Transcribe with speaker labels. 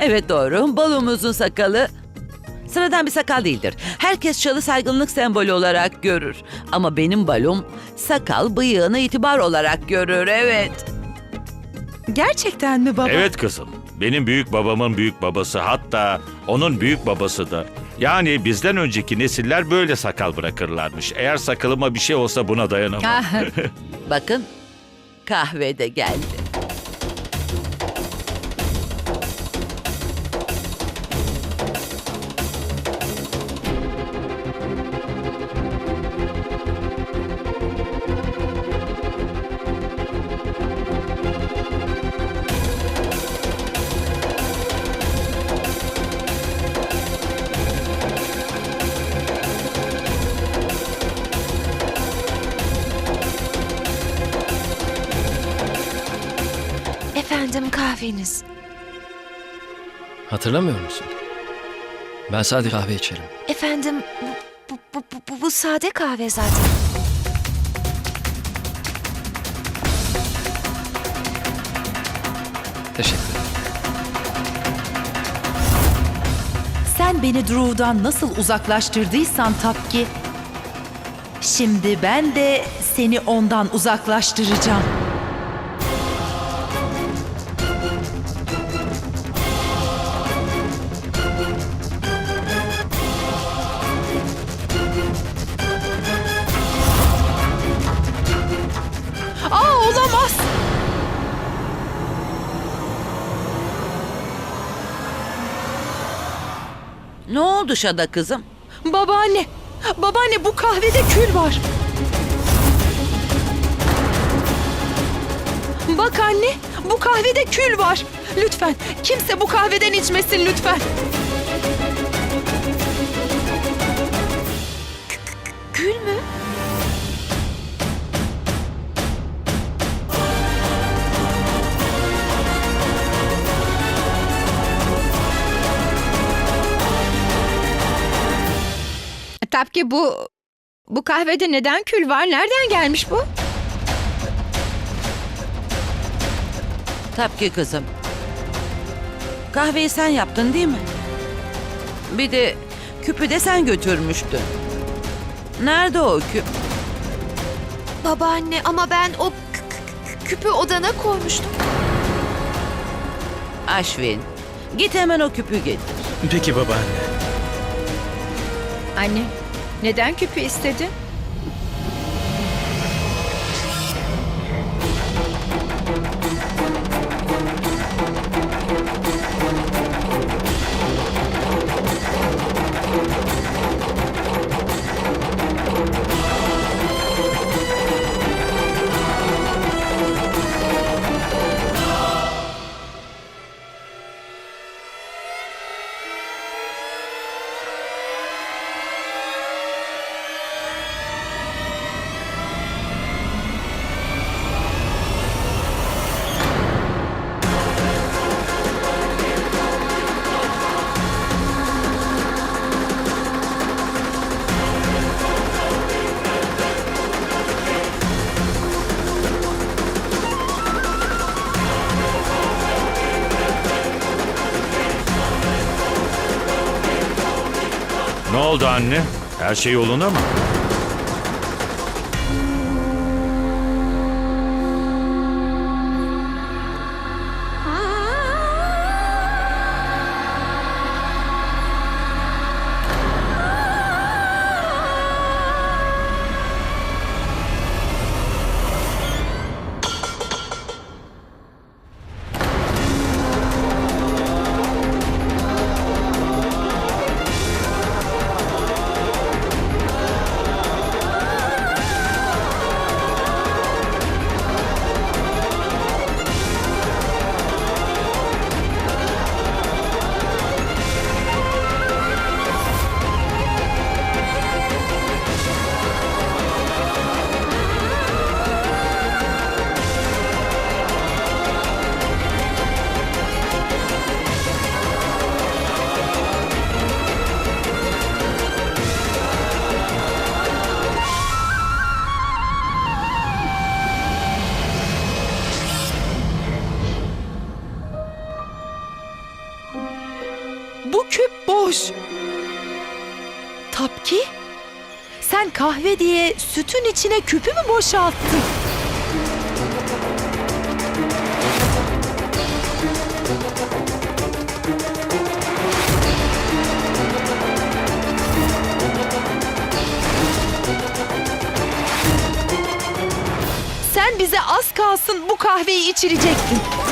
Speaker 1: Evet doğru. Balomuzun sakalı sıradan bir sakal değildir. Herkes çalı saygınlık sembolü olarak görür. Ama benim balom sakal bıyığını itibar olarak görür. Evet.
Speaker 2: Gerçekten mi baba?
Speaker 3: Evet kızım. Benim büyük babamın büyük babası hatta onun büyük babası da. Yani bizden önceki nesiller böyle sakal bırakırlarmış. Eğer sakalıma bir şey olsa buna dayanamam.
Speaker 2: Ah,
Speaker 1: Bakın kahve de geldi.
Speaker 4: Kahveniz.
Speaker 5: Hatırlamıyor musun? Ben sade kahve içerim.
Speaker 4: Efendim bu, bu, bu, bu, bu sade kahve zaten.
Speaker 5: Teşekkür ederim.
Speaker 2: sen beni Drew'dan nasıl uzaklaştırdıysan Tapki, şimdi ben de seni ondan uzaklaştıracağım.
Speaker 1: Ne oldu Şada kızım?
Speaker 2: Babaanne, babaanne bu kahvede kül var. Bak anne, bu kahvede kül var. Lütfen, kimse bu kahveden içmesin lütfen.
Speaker 4: Gül mü?
Speaker 6: Tabii ki bu bu kahvede neden kül var? Nereden gelmiş bu?
Speaker 1: Tabii ki kızım. Kahveyi sen yaptın değil mi? Bir de küpü de sen götürmüştün. Nerede o küp?
Speaker 4: Babaanne ama ben o küpü odana koymuştum.
Speaker 1: Aşvin. Git hemen o küpü getir.
Speaker 7: Peki babaanne.
Speaker 6: Anne, neden küpü istedin?
Speaker 3: Ne oldu anne? Her şey yoluna mı?
Speaker 2: Bu küp boş. Tapki? Sen kahve diye sütün içine küpü mü boşalttın? Sen bize az kalsın bu kahveyi içirecektin.